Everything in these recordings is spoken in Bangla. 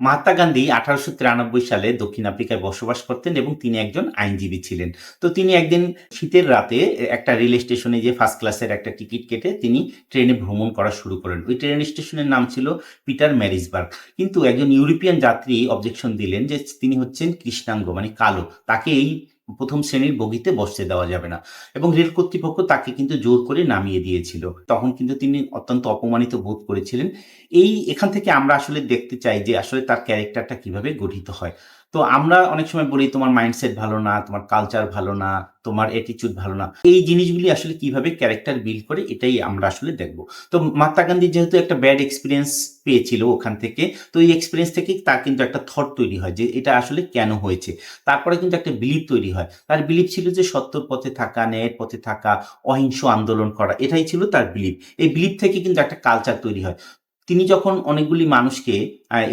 মহাত্মা গান্ধী আঠারোশো তিরানব্বই সালে দক্ষিণ আফ্রিকায় বসবাস করতেন এবং তিনি একজন আইনজীবী ছিলেন। তো তিনি একদিন শীতের রাতে একটা রেল স্টেশনে যে ফার্স্ট ক্লাসের একটা টিকিট কেটে তিনি ট্রেনে ভ্রমণ করা শুরু করেন ওই ট্রেন স্টেশনের নাম ছিল পিটার ম্যারিজবার্গ কিন্তু একজন ইউরোপিয়ান যাত্রী অবজেকশন দিলেন যে তিনি হচ্ছেন কৃষ্ণাঙ্গ মানে কালো। তাকে এই প্রথম শ্রেণির বগিতে বসতে দেওয়া যাবে না। এবং রেল কর্তৃপক্ষ তাকে কিন্তু জোর করে নামিয়ে দিয়েছিল। তখন কিন্তু তিনি অত্যন্ত অপমানিত বোধ করেছিলেন। এই এখান থেকে আমরা আসলে দেখতে চাই যে আসলে তার ক্যারেক্টারটা কীভাবে গঠিত হয়। তো আমরা অনেক সময় বলি, তোমার মাইন্ডসেট ভালো না, তোমার কালচার ভালো না, তোমার অ্যাটিচিউড ভালো না। এই জিনিসগুলি আসলে কীভাবে ক্যারেক্টার বিল্ড করে, এটাই আমরা আসলে দেখব। তো মহাত্মা গান্ধী যেহেতু একটা ব্যাড এক্সপিরিয়েন্স পেয়েছিল ওখান থেকে। তো এই এক্সপিরিয়েন্স থেকে তার কিন্তু একটা থট তৈরি হয় যে এটা আসলে কেন হয়েছে। তারপরে কিন্তু একটা বিলিপ তৈরি হয়। তার বিলিপ ছিল যে সত্যর পথে থাকা, ন্যায়ের পথে থাকা, অহিংস আন্দোলন করা, এটাই ছিল তার বিলিপ এই বিলিপ থেকে কিন্তু একটা কালচার তৈরি হয়। তিনি যখন অনেকগুলি মানুষকে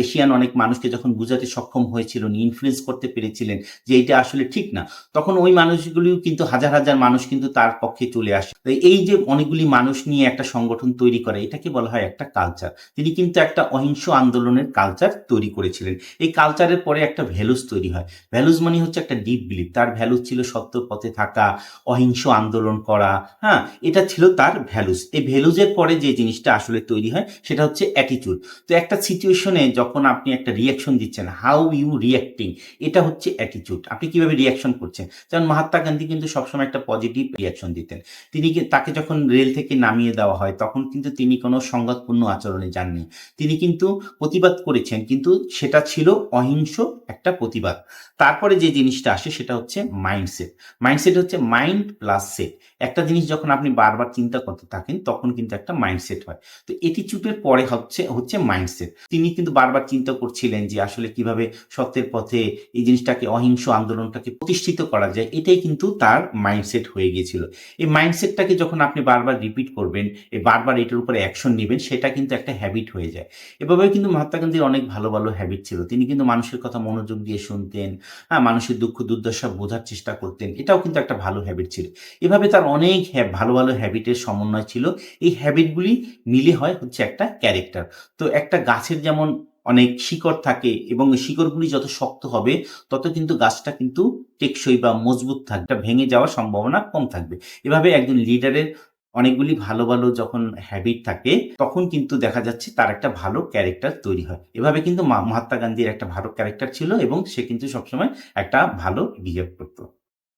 এশিয়ান অনেক মানুষকে যখন বুঝাতে সক্ষম হয়েছিলেন ইনফ্লুয়েন্স করতে পেরেছিলেন যে এটা আসলে ঠিক না, তখন ওই মানুষগুলিও কিন্তু হাজার হাজার মানুষ কিন্তু তার পক্ষে চলে আসে। এই যে অনেকগুলি মানুষ নিয়ে একটা সংগঠন তৈরি করে, এটাকে বলা হয় একটা কালচার তিনি কিন্তু একটা অহিংস আন্দোলনের কালচার তৈরি করেছিলেন। এই কালচারের পরে একটা ভ্যালুস তৈরি হয়। ভ্যালুস মানে হচ্ছে একটা ডিপ বিলিভ তার ভ্যালুস ছিল সত্য পথে থাকা, অহিংস আন্দোলন করা হ্যাঁ এটা ছিল তার ভ্যালুস এই ভ্যালুজের পরে যে জিনিসটা আসলে তৈরি হয়, সেটা হচ্ছে অ্যাটিটিউড তো একটা সিচুয়েশনে যখন আপনি একটা রিয়াকশন দিচ্ছেন হাউ ইউ রিয়াক্টিং এটা হচ্ছে অ্যাটিটিউড আপনি কীভাবে রিয়াকশন করছেন? যেমন মহাত্মা গান্ধী কিন্তু সবসময় একটা পজিটিভ রিয়াকশন দিতেন। তিনি তাকে যখন রেল থেকে নামিয়ে দেওয়া হয়, তখন কিন্তু তিনি কোনো সংঘাতপূর্ণ আচরণে যাননি। তিনি কিন্তু প্রতিবাদ করেছেন, কিন্তু সেটা ছিল অহিংস একটা প্রতিবাদ। তারপরে যে জিনিসটা আসে, সেটা হচ্ছে মাইন্ডসেট মাইন্ডসেট হচ্ছে মাইন্ড প্লাস সেট একটা জিনিস যখন আপনি বারবার চিন্তা করতে থাকেন, তখন কিন্তু একটা মাইন্ডসেট হয়। তো এটিচিউডের পরে হচ্ছে হচ্ছে মাইন্ডসেট তিনি কিন্তু বারবার চিন্তা করছিলেন যে আসলে কীভাবে সত্যের পথে এই জিনিসটাকে, অহিংস আন্দোলনটাকে প্রতিষ্ঠিত করা যায়, এটাই কিন্তু তার মাইন্ডসেট হয়ে গিয়েছিল। এই মাইন্ডসেটটাকে যখন আপনি বারবার রিপিট করবেন বারবার এটার উপরে অ্যাকশন নেবেন, সেটা কিন্তু একটা হ্যাবিট হয়ে যায়। এভাবে কিন্তু মহাত্মা গান্ধীর অনেক ভালো ভালো হ্যাবিট ছিল। তিনি কিন্তু মানুষের কথা মনোযোগ দিয়ে শুনতেন হ্যাঁ মানুষের দুঃখ, দুর্দশা বোঝার চেষ্টা করতেন, এটাও কিন্তু একটা ভালো হ্যাবিট ছিল। এভাবে তার অনেক ভালো ভালো হ্যাবিটের সমন্বয় ছিল। এই হ্যাবিটগুলি মিলে হয় হচ্ছে একটা ক্যারেক্টার তো একটা গাছের যেমন অনেক শিকড় থাকে এবং শিকড়গুলি যত শক্ত হবে, তত কিন্তু গাছটা কিন্তু টেকসই বা মজবুত থাকবে ভেঙে যাওয়ার সম্ভাবনা কম থাকবে। এভাবে একজন লিডারের অনেকগুলি ভালো ভালো যখন হ্যাবিট থাকে, তখন কিন্তু দেখা যাচ্ছে তার একটা ভালো ক্যারেক্টার তৈরি হয়। এভাবে কিন্তু মহাত্মা গান্ধীর একটা ভালো ক্যারেক্টার ছিল এবং সে কিন্তু সবসময় একটা ভালো বিহেভ করতো।